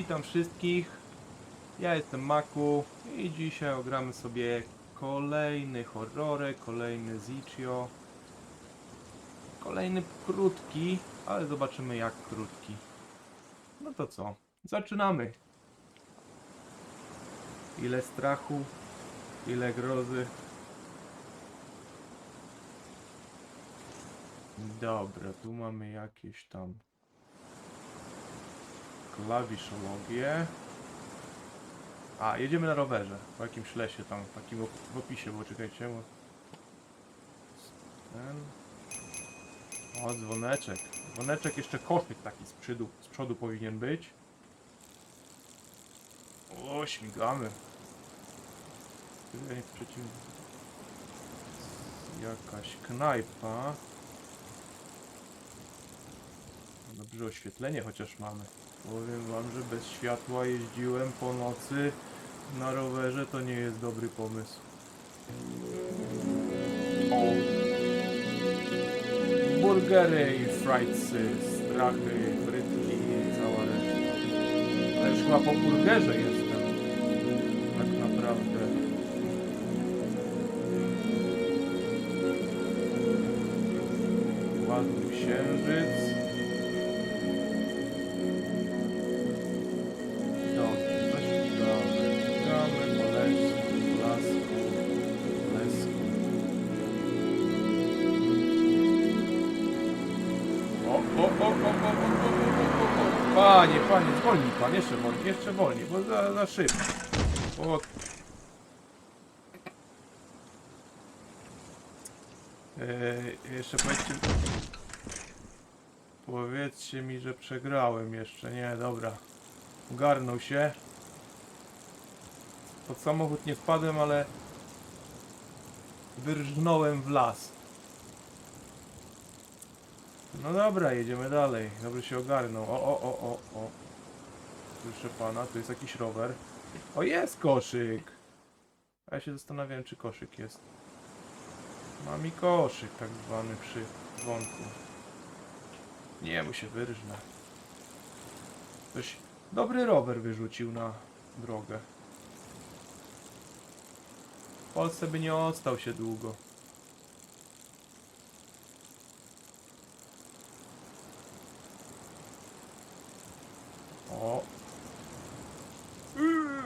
Witam wszystkich. Ja jestem Maku i dzisiaj ogramy sobie kolejny horrorek, kolejny Zichio. Kolejny krótki, ale zobaczymy jak krótki. No to co? Zaczynamy. Ile strachu, ile grozy. Dobra, tu mamy jakieś tam klawiszologię. A, jedziemy na rowerze. Po jakimś lesie tam, w takim op- w opisie, bo czekajcie. Bo... Ten. O, dzwoneczek. Dzwoneczek, jeszcze koszyk taki z przodu, z przodu powinien być. O, śmigamy. Jakaś knajpa. Dobrze oświetlenie chociaż mamy. Powiem wam, że bez światła jeździłem po nocy na rowerze to nie jest dobry pomysł. Burgery i frajcy, strachy, frytki i cała reszta. Ja już chyba po burgerze jestem. Tak naprawdę. Ładny księżyc. Pan, jeszcze wolniej, jeszcze wolniej, bo za, za szybko. O. Eee, jeszcze powiedzcie... Powiedzcie mi, że przegrałem jeszcze. Nie, dobra. Ogarnął się. Pod samochód nie wpadłem, ale wyrżnąłem w las. No dobra, jedziemy dalej. Dobrze się ogarnął. O, o, o, o, o. Proszę pana, tu jest jakiś rower. O, jest koszyk! A ja się zastanawiałem, czy koszyk jest. Mam i koszyk, tak zwany przy dzwonku. Nie, mu się wyrżnę. Ktoś dobry rower wyrzucił na drogę. W Polsce by nie ostał się długo. O! Yy!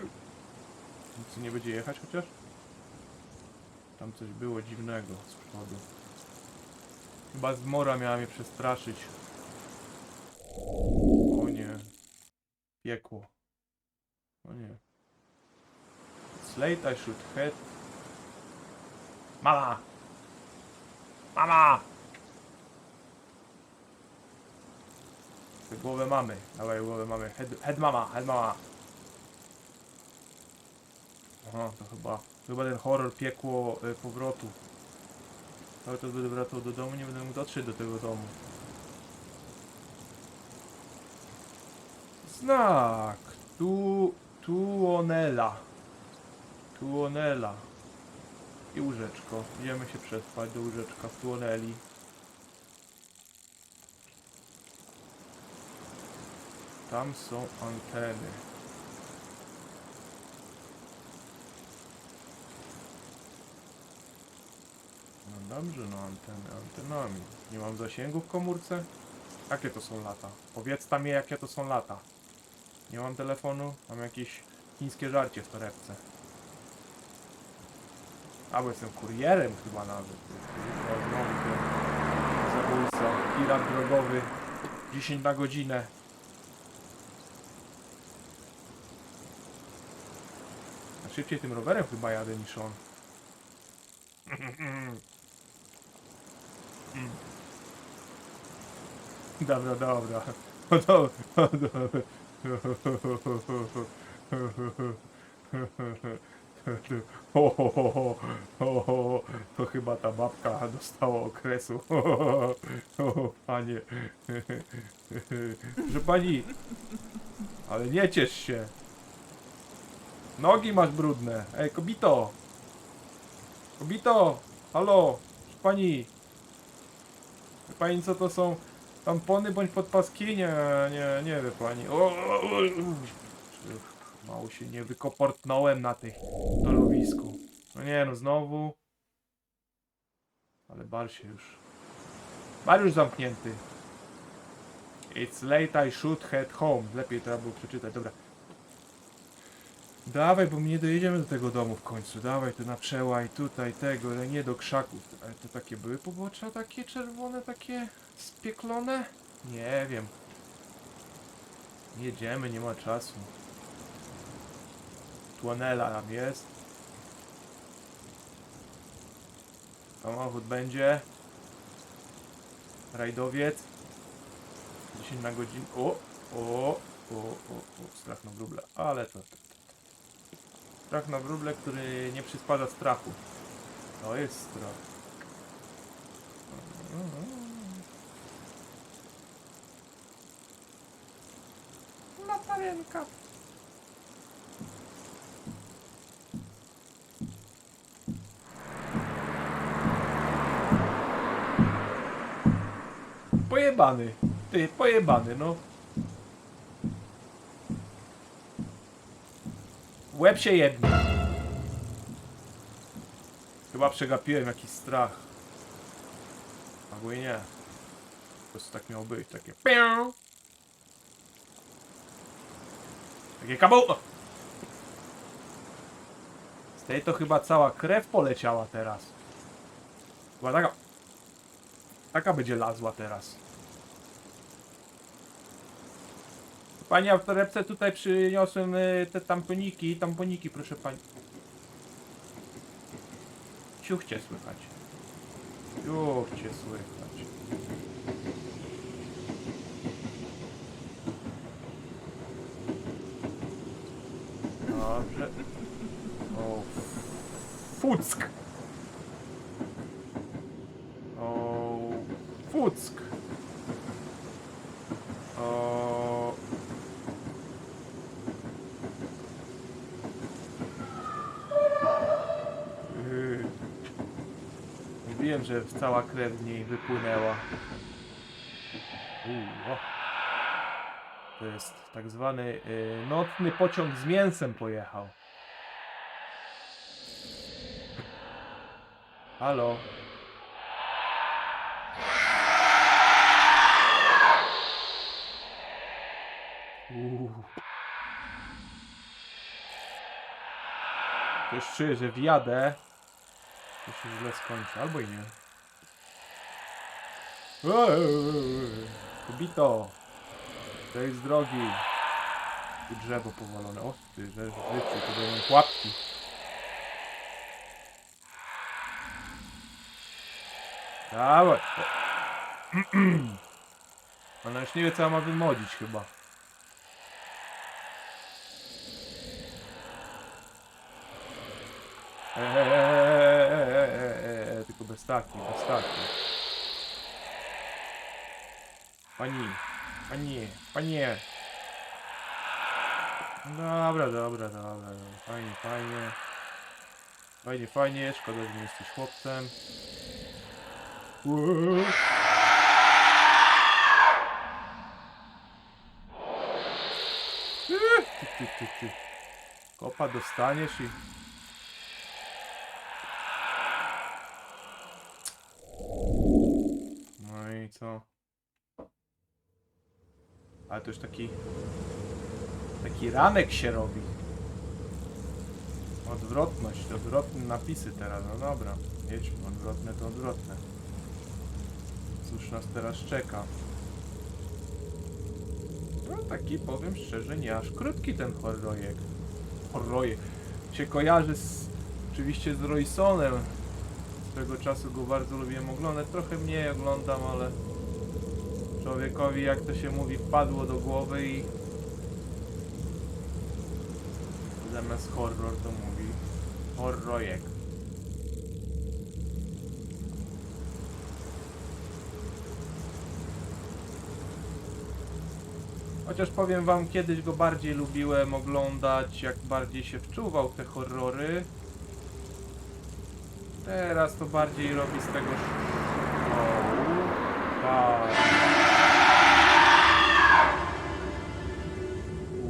Nic nie będzie jechać chociaż? Tam coś było dziwnego z przodu. Chyba zmora miała mnie przestraszyć. O nie. Piekło. O nie. It's late, I should head. Mama! Mama! Głowę mamy. Dawaj głowę mamy. Head, head mama, head mama. Aha, to chyba, chyba ten horror piekło y, powrotu. Ale to będę wracał do domu, nie będę mógł dotrzeć do tego domu. Znak. Tu, tuonela. Tuonela. I łóżeczko. Idziemy się przespać do łóżeczka w tuoneli. Tam są anteny. No dobrze, no anteny, antenami. Nie mam zasięgu w komórce? Jakie to są lata? Powiedz tam mi, jakie to są lata. Nie mam telefonu, mam jakieś chińskie żarcie w torebce. Albo jestem kurierem chyba nawet. Zabójca, pirat drogowy, 10 na godzinę. A szybciej tym rowerem chyba jadę niż on. Dobra, dobra. O, do- o, dobra. O, ho. To chyba ta babka dostała okresu. O, panie. Że pani. Ale nie ciesz się. Nogi masz brudne. Ej, kobito. Kobito. Halo. Proszę pani. Pani co to są Tampony bądź podpaski? Nie, nie, nie wie pani. O, o, o, Mało się nie wykoportnąłem na tej torowisku. No nie no, znowu. Ale bar się już. Bar już zamknięty. It's late, I should head home. Lepiej trzeba było przeczytać, dobra. Dawaj, bo my nie dojedziemy do tego domu w końcu. Dawaj tu na przełaj, tutaj tego, ale nie do krzaków. Ale to takie były pobocza, takie czerwone, takie spieklone? Nie wiem. Jedziemy, nie ma czasu. Tłonela nam jest. Samochód będzie. Rajdowiec. 10 na godzinę. O, o, o, o, o, strach na wróble. Ale to, to, to, to. Strach na wróble, który nie przysparza strachu. To jest strach. Latarenka. Pojebany. Ty, pojebany, no. Łeb się jedni. Chyba przegapiłem jakiś strach. Albo i nie. Po prostu tak miało być, takie pię. Takie kabał. Z tej to chyba cała krew poleciała teraz. Była taka... Taka będzie lazła teraz. Pani autorepce tutaj przyniosłem y, te tamponiki, tamponiki proszę pani. Ciuchcie słychać. Ciuchcie słychać. Dobrze. O, fuck. O, fuck. O, Yy. Mówiłem, że cała krew z niej wypłynęła. Uu, o. To jest tak zwany y, nocny pociąg z mięsem pojechał. Halo? Uuu. Już czuję, że wjadę. To się źle skończy, albo i nie. Eee, Kobito! To jest drogi. Tu drzewo powalone. O ty, że w życiu, to będą pułapki. Dawaj. Ona już nie wie co ma wymodzić chyba. Eee, taki, bez taki. Pani, panie. Dobra, dobra, dobra, dobra. Fajnie, fajnie. Fajnie, fajnie. Szkoda, że nie jesteś chłopcem. Uuu. Kopa dostaniesz i... No i co? Ale to już taki... Taki ranek się robi. Odwrotność, odwrotne napisy teraz, no dobra. Jedźmy, odwrotne to odwrotne. Cóż nas teraz czeka? No taki, powiem szczerze, nie aż krótki ten horrojek. Horrojek. Się kojarzy z, oczywiście z Roysonem. Swego czasu go bardzo lubiłem oglądać. Trochę mniej oglądam, ale człowiekowi, jak to się mówi, wpadło do głowy i zamiast horror to mówi horrojek. Chociaż powiem wam, kiedyś go bardziej lubiłem oglądać, jak bardziej się wczuwał te horrory. Teraz to bardziej robi z tego... Tak.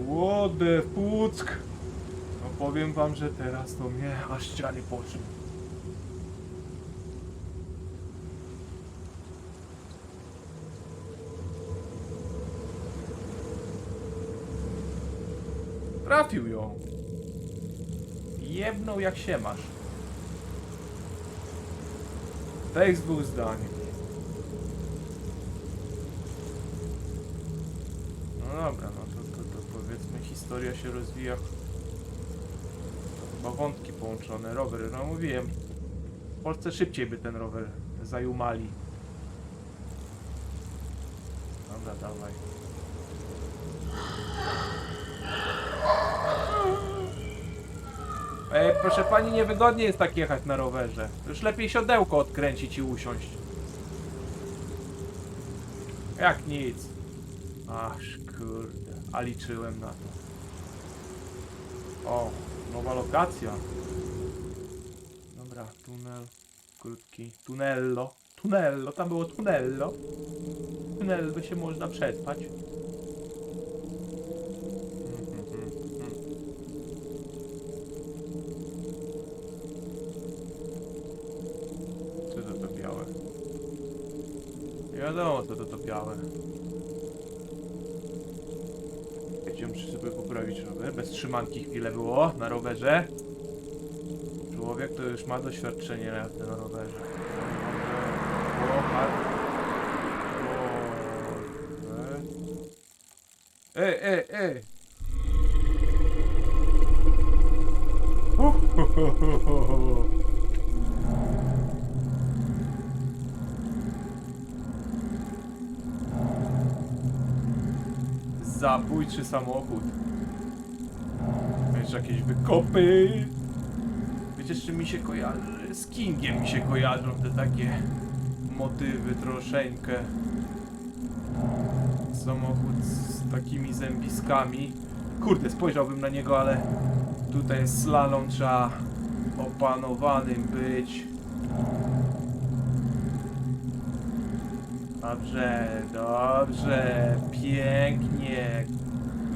Łodę Puck! No powiem wam, że teraz to mnie aż ściany poszły. Trafił ją. Jebnął jak się masz. Tekst dwóch zdań. No dobra, no to, to, to powiedzmy historia się rozwija. Chyba wątki połączone. Rower, no mówiłem. W Polsce szybciej by ten rower zajumali. Dobra, dawaj. Ej, proszę pani, niewygodnie jest tak jechać na rowerze. Już lepiej siodełko odkręcić i usiąść. Jak nic. Aż kurde, a liczyłem na to. O, nowa lokacja. Dobra, tunel krótki. Tunello. Tunello, tam było tunello. Tunel by się można przetrwać. Mhm, mhm, mhm. Co to to białe? Nie wiadomo co to to białe. Wiecie, muszę sobie poprawić rower. Bez trzymanki chwilę było na rowerze. Człowiek to już ma doświadczenie jazdy na rowerze. Ej, ej, ej! Uhuhuhuhu. Zabójczy samochód. Jeszcze jakieś wykopy. Wiecie, z czym mi się kojarzy? Z Kingiem mi się kojarzą te takie motywy troszeczkę. Samochód z takimi zębiskami. Kurde, spojrzałbym na niego, ale tutaj slalom trzeba opanowanym być. Dobrze, dobrze, pięknie,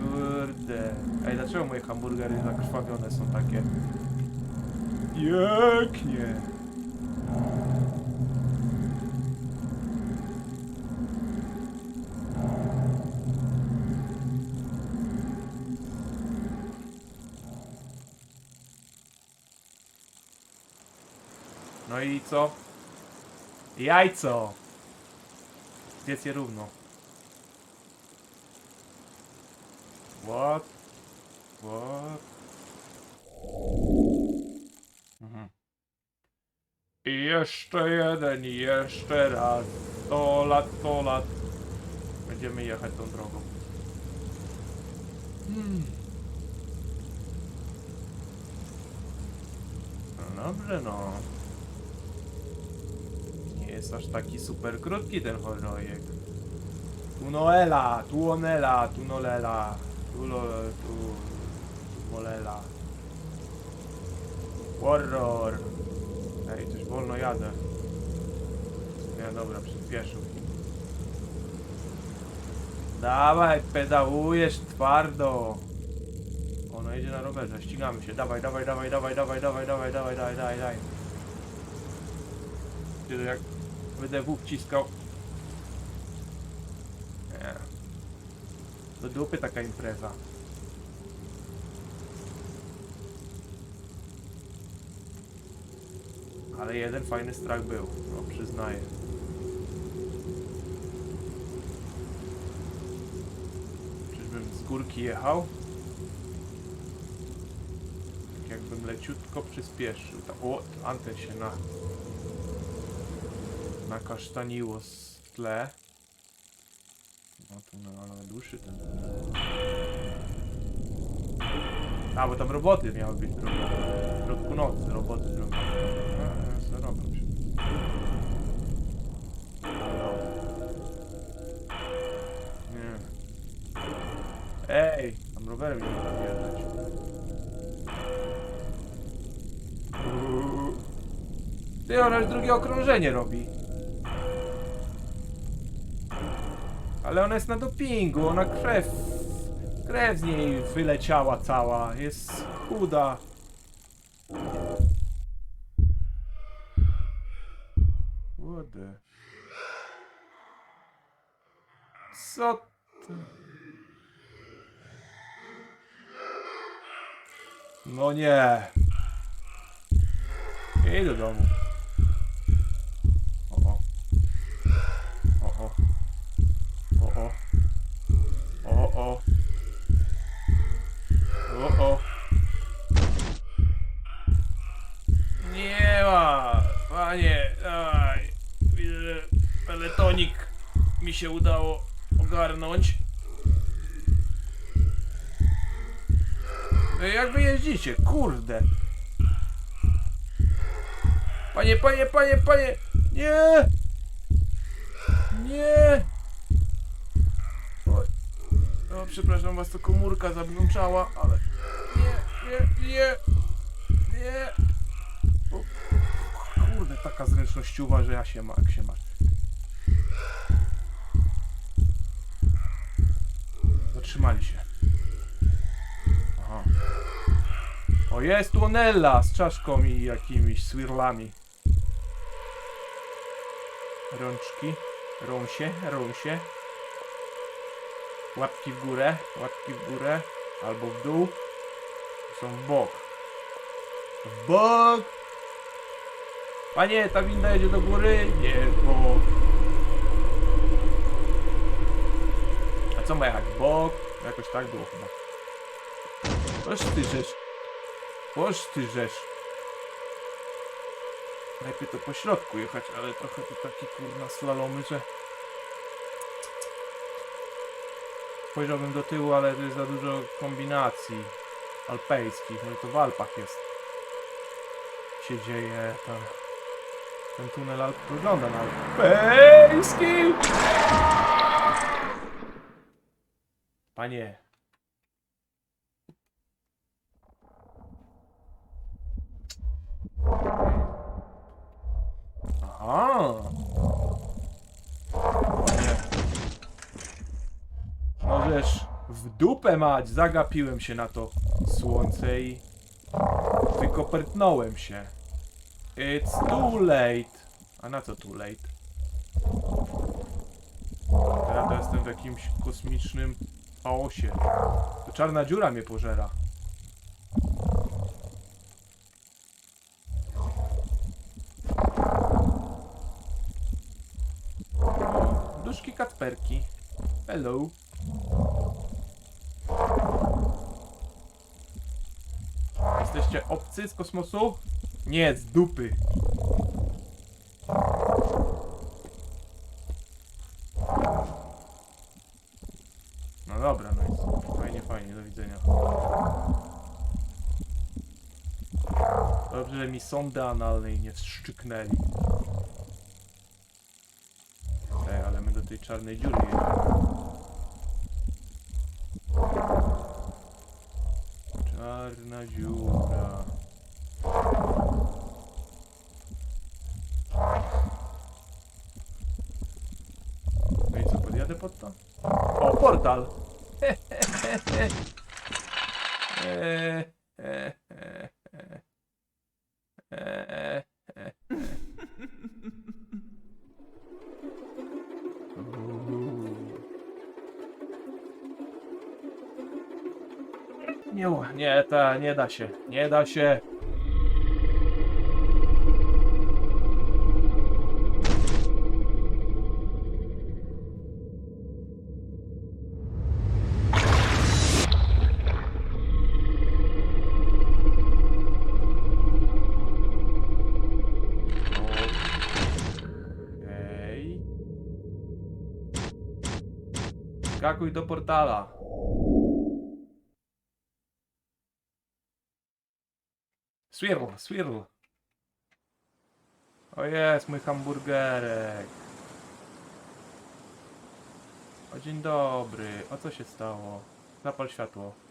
kurde. Ej, dlaczego moje hamburgery zakrwawione są takie? Pięknie. No i co? Jajco! Zjedz je równo. What? What? Mhm. I jeszcze jeden, jeszcze raz. 100 lat, 100 lat. Będziemy jechać tą drogą. Hmm. No dobrze, no. Jest aż taki super krótki ten horrojek. Tu Noela, tu Onela, tu Nolela, tu lo, tu, tu Molela. Horror. Ej, coś wolno jadę. Nie, dobra, przyspieszył. Dawaj, pedałujesz twardo. Ono jedzie na rowerze, ścigamy się. Dawaj, dawaj, dawaj, dawaj, dawaj, dawaj, dawaj, dawaj, dawaj, dawaj, jak będę wciskał. Nie. Do dupy taka impreza. Ale jeden fajny strach był, no przyznaję. Czyżbym z górki jechał? Tak jakbym leciutko przyspieszył. Ta, o, anten się na... nakasztaniło z tle. No tu ale dłuższy ten... A, bo tam roboty miały być zrobione. W środku nocy roboty zrobione. A, sobie robię się. Nie. Ej, tam rowerem nie można wjeżdżać. Ty, ona już drugie okrążenie robi. Ale ona jest na dopingu, ona krew... Krew z niej wyleciała cała. Jest chuda. What the... Co ty... No nie. Jej do domu. O o. O o. O o. O o. O o. Nie ma. Panie, dawaj. Widzę, że peletonik mi się udało ogarnąć. Ej, Jak wy jeździcie? Kurde. Panie, panie, panie, panie! Nie! Nie! O, przepraszam was, to komórka zabrączała, ale... Nie, nie, nie! Nie! O, kurde, taka zręcznościuwa, że ja się ma, jak się ma. Zatrzymali się. Aha. O, jest tu Onella z czaszką i jakimiś swirlami. Rączki, rąsie, rąsie. Łapki w górę, łapki w górę, albo w dół. Są w bok. W bok! Panie, ta winda jedzie do góry? Nie, w bok. Co ma jak bok? Jakoś tak było chyba. Oż ty żeż. Oż ty żeż. Najpierw to po środku jechać, ale trochę tu taki kurna slalomy, że... Spojrzałbym do tyłu, ale tu jest za dużo kombinacji alpejskich. Może to w Alpach jest. Się dzieje tam. Ten tunel Alp wygląda na alpejski! Panie. Aha. Nie. No w dupę mać, zagapiłem się na to słońce i wykopertnąłem się. It's too late. A na co too late? Teraz jestem w jakimś kosmicznym chaosie. To czarna dziura mnie pożera. Duszki kacperki. Hello. Jesteście obcy z kosmosu? Nie, z dupy. Dobra, no jest. Fajnie, fajnie, do widzenia. Dobrze, że mi sondy analnej nie wszczyknęli. Ej, ale my do tej czarnej dziury jedziemy. Czarna dziura. No i co, podjadę pod to? O, portal! E, e, e, e. E, e, e. Uuu. Nie, ta, nie da się, nie da się. Skakuj do portala. Swirl, swirl. O jest, mój hamburgerek. O dzień dobry. O co się stało? Zapal światło.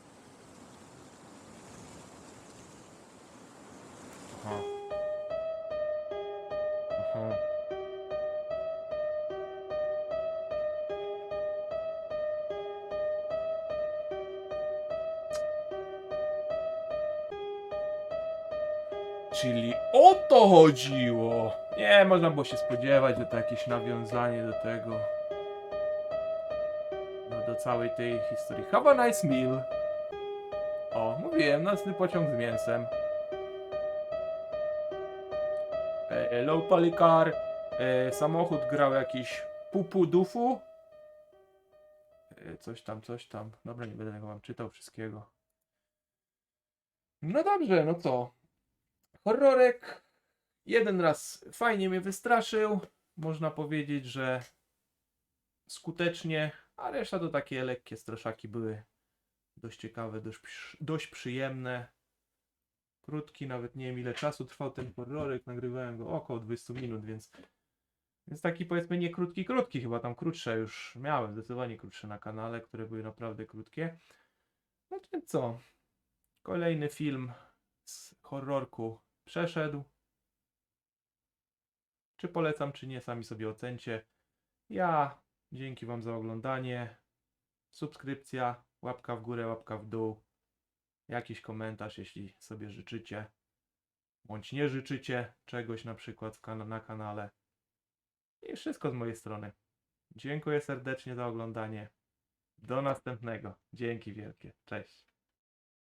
To chodziło! Nie, można było się spodziewać, że to jakieś nawiązanie do tego. No, do całej tej historii. Have a nice meal. O, mówiłem, nocny pociąg z mięsem. E, low polycar. E, samochód grał jakiś pupu dufu. E, coś tam, coś tam. Dobra, nie będę tego wam czytał wszystkiego. No dobrze, no co? Horrorek jeden raz fajnie mnie wystraszył. Można powiedzieć, że skutecznie, a reszta to takie lekkie straszaki były dość ciekawe, dość, dość przyjemne. Krótki, nawet nie wiem ile czasu trwał ten horrorek, nagrywałem go około 20 minut, więc więc taki powiedzmy nie krótki, krótki, chyba tam krótsze już miałem, zdecydowanie krótsze na kanale, które były naprawdę krótkie. No więc co? Kolejny film z horrorku przeszedł. Czy polecam, czy nie, sami sobie ocencie. Ja dzięki Wam za oglądanie. Subskrypcja, łapka w górę, łapka w dół. Jakiś komentarz, jeśli sobie życzycie. Bądź nie życzycie czegoś na przykład na kanale. I wszystko z mojej strony. Dziękuję serdecznie za oglądanie. Do następnego. Dzięki wielkie. Cześć.